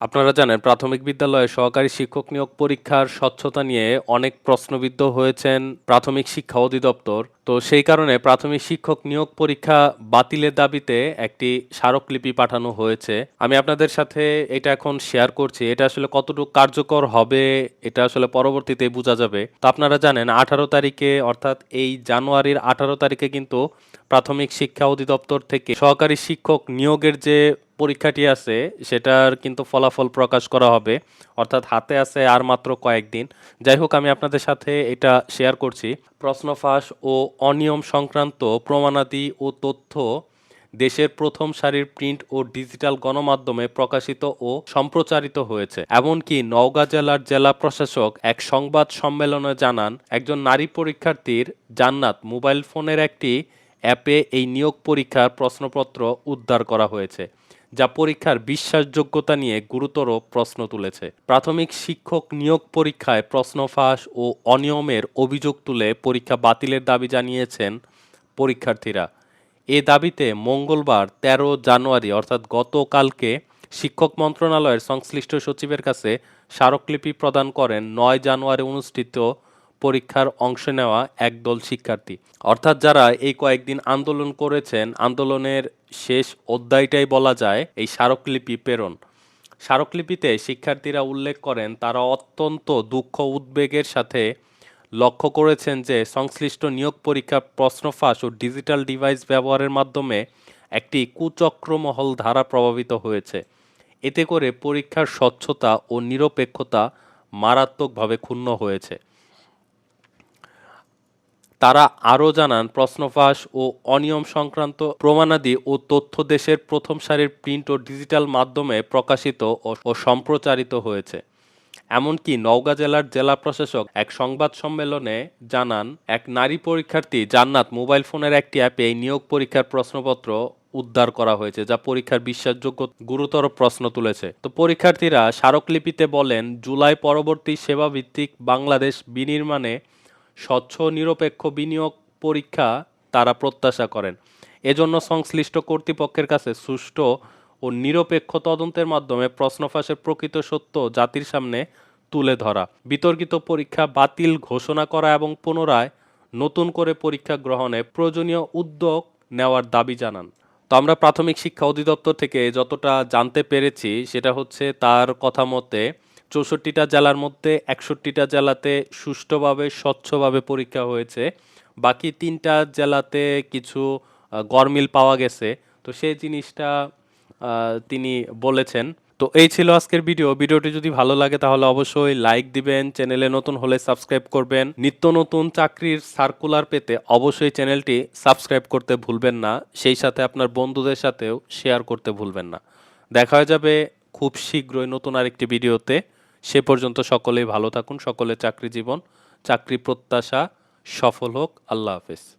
আপনারা জানেন, প্রাথমিক বিদ্যালয়ে সহকারী শিক্ষক নিয়োগ পরীক্ষার স্বচ্ছতা নিয়ে অনেক প্রশ্নবিদ্ধ হয়েছেন প্রাথমিক শিক্ষা অধিদপ্তর। তো সেই কারণে প্রাথমিক শিক্ষক নিয়োগ পরীক্ষা বাতিলের দাবিতে একটি স্মারকলিপি পাঠানো হয়েছে। আমি আপনাদের সাথে এটা এখন শেয়ার করছি। এটা আসলে কতটুকু কার্যকর হবে, এটা আসলে পরবর্তীতে বোঝা যাবে। তো আপনারা জানেন, আঠারো তারিখে, অর্থাৎ এই জানুয়ারির আঠারো তারিখে কিন্তু প্রাথমিক শিক্ষা অধিদপ্তর থেকে সহকারী শিক্ষক নিয়োগের যে পরীক্ষাটি আছে, সেটার কিন্তু ফলাফল প্রকাশ করা হবে। অর্থাৎ হাতে আছে আর মাত্র কয়েকদিন। যাই হোক, আমি আপনাদের সাথে এটা শেয়ার করছি। প্রশ্ন ফাঁস ও অনিয়ম সংক্রান্ত প্রমাণাদি ও তথ্য দেশের প্রথম সারির প্রিন্ট ও ডিজিটাল গণমাধ্যমে প্রকাশিত ও সম্প্রচারিত হয়েছে। এমনকি নওগাঁ জেলার জেলা প্রশাসক এক সংবাদ সম্মেলনে জানান, একজন নারী পরীক্ষার্থীর জান্নাত মোবাইল ফোনের একটি অ্যাপে এই নিয়োগ পরীক্ষার প্রশ্নপত্র উদ্ধার করা হয়েছে, যা পরীক্ষার বিশ্বাসযোগ্যতা নিয়ে গুরুতর প্রশ্ন তুলেছে। প্রাথমিক শিক্ষক নিয়োগ পরীক্ষায় প্রশ্ন ফাঁস ও অনিয়মের অভিযোগ তুলে পরীক্ষা বাতিলের দাবি জানিয়েছেন পরীক্ষার্থীরা। এ দাবিতে মঙ্গলবার তেরো জানুয়ারি, অর্থাৎ গতকালকে, শিক্ষক মন্ত্রণালয়ের সংশ্লিষ্ট সচিবের কাছে স্মারকলিপি প্রদান করেন নয় জানুয়ারি অনুষ্ঠিত পরীক্ষার অংশ নেওয়া একদল শিক্ষার্থী। অর্থাৎ যারা এই কয়েকদিন আন্দোলন করেছেন, আন্দোলনের শেষ অধ্যায়টাই বলা যায় এই স্মারকলিপি প্রেরণ। স্মারকলিপিতে শিক্ষার্থীরা উল্লেখ করেন, তারা অত্যন্ত দুঃখ উদ্বেগের সাথে লক্ষ্য করেছেন যে সংশ্লিষ্ট নিয়োগ পরীক্ষা প্রশ্ন ফাঁস ও ডিজিটাল ডিভাইস ব্যবহারের মাধ্যমে একটি কুচক্রমহল ধারা প্রভাবিত হয়েছে। এতে করে পরীক্ষার স্বচ্ছতা ও নিরপেক্ষতা মারাত্মকভাবে ক্ষুণ্ণ হয়েছে। তারা আরও জানান, প্রশ্নফাঁস ও অনিয়ম সংক্রান্ত প্রমাণাদি ও তথ্য দেশের প্রথম সারির প্রিন্ট ও ডিজিটাল মাধ্যমে প্রকাশিত ও- সম্প্রচারিত হয়েছে। এমনকি নওগাঁ জেলার জেলা প্রশাসক এক সংবাদ সম্মেলনে জানান, এক নারী পরীক্ষার্থী জান্নাত মোবাইল ফোনের একটি অ্যাপে নিয়োগ পরীক্ষার প্রশ্নপত্র উদ্ধার করা হয়েছে, যা পরীক্ষার বিশ্বাসযোগ্য গুরুতর প্রশ্ন তুলেছে। তো পরীক্ষার্থীরা স্মারকলিপিতে বলেন, জুলাই পরবর্তী সেবাভিত্তিক বাংলাদেশ বিনির্মাণে স্বচ্ছ, নিরপেক্ষ বিনিয়োগ পরীক্ষা তারা প্রত্যাশা করেন। এজন্য সংশ্লিষ্ট কর্তৃপক্ষের কাছে সুষ্ঠু ও নিরপেক্ষ তদন্তের মাধ্যমে প্রশ্ন ফাঁসের প্রকৃত সত্য জাতির সামনে তুলে ধরা। বিতর্কিত পরীক্ষা বাতিল ঘোষণা করা এবং পুনরায় নতুন করে পরীক্ষা গ্রহণে প্রয়োজনীয় উদ্যোগ নেওয়ার দাবি জানান। তো আমরা প্রাথমিক শিক্ষা অধিদপ্তর থেকে যতটা জানতে পেরেছি, সেটা হচ্ছে তার কথা মতে চৌষট্টিটা জেলার মধ্যে একষট্টিটা জেলাতে সুষ্ঠুভাবে, স্বচ্ছভাবে পরীক্ষা হয়েছে। বাকি তিনটা জেলাতে কিছু গরমিল পাওয়া গেছে। তো সেই জিনিসটা তিনি বলেছেন। তো এই ছিল আজকের ভিডিও। ভিডিওটি যদি ভালো লাগে তাহলে অবশ্যই লাইক দিবেন, চ্যানেলে নতুন হলে সাবস্ক্রাইব করবেন। নিত্য নতুন চাকরির সার্কুলার পেতে অবশ্যই চ্যানেলটি সাবস্ক্রাইব করতে ভুলবেন না। সেই সাথে আপনার বন্ধুদের সাথেও শেয়ার করতে ভুলবেন না। দেখা যাবে খুব শীঘ্রই নতুন আরেকটি ভিডিওতে। সে পর্যন্ত সকলেই ভালো থাকুন সকলের চাকরি জীবন চাকরি প্রত্যাশা সফল হোক। আল্লাহ হাফেজ।